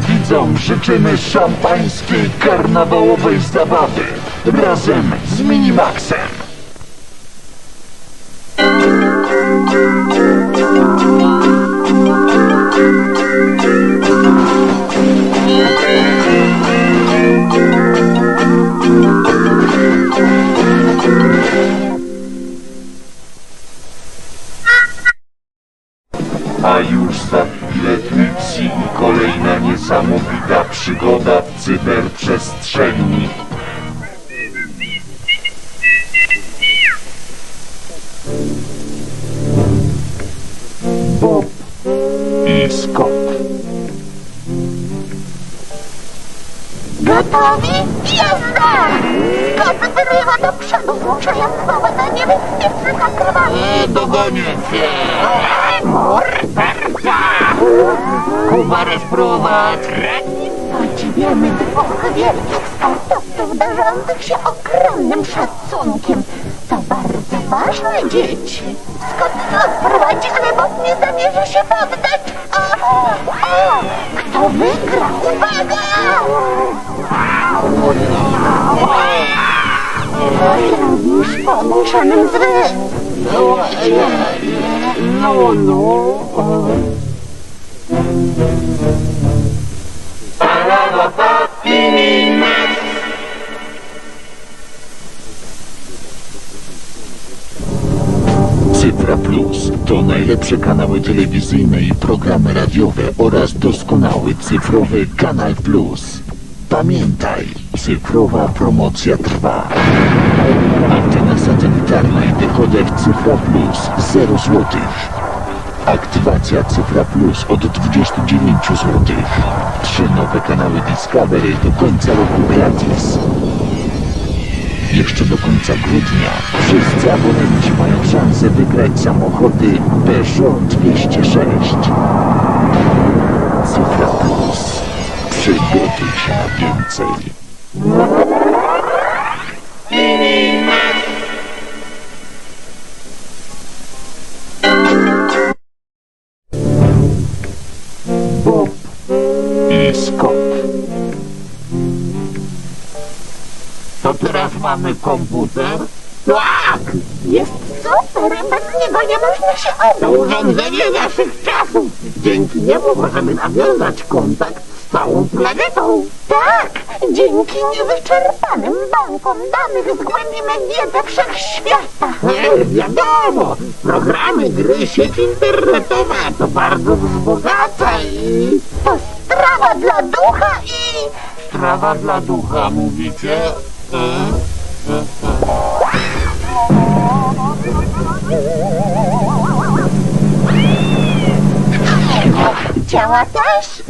Razem życzymy szampańskiej karnawałowej zabawy. Razem z Minimaxem. A już za chwilę niesamowita przygoda w cyberprzestrzeni. Bob i Scott. Gotowi? Jazda! Kot wyrywa do przodu, zmuszając wołę na niebezpieczne zakrywanie. Dogonię cię! Kuba spróbować! Podziwiamy dwóch wielkich sportowców darzących się ogromnym szacunkiem. To bardzo ważne, dzieci. Scott znów prowadzi, ale Bob nie zamierza się poddać. O, o, kto wygra? Uwaga! Robisz połączonym z wy. No, no. Cyfra Plus to najlepsze kanały telewizyjne i programy radiowe oraz doskonały cyfrowy Kanal Plus. Pamiętaj, cyfrowa promocja trwa. Antena satelitarna i dekoder Cyfra Plus 0 zł. Aktywacja Cyfra Plus od 29 zł. Trzy nowe kanały Discovery do końca roku gratis. Jeszcze do końca grudnia wszyscy abonenci mają szansę wygrać samochody Peugeot 206. Cyfra Plus. Przygotuj się na więcej. Scott. To teraz mamy komputer? Tak! Jest super, bez niego nie można się To obyć. urządzenie naszych czasów! Dzięki niemu możemy nawiązać kontakt z całą planetą! Tak, dzięki niewyczerpanym bankom danych zgłębimy wiedzę wszechświata. Nie, wiadomo! Programy, gry, sieć internetowa to bardzo wzbogaca i... To strawa dla ducha i... Trawa dla ducha, mówicie? Ciała też?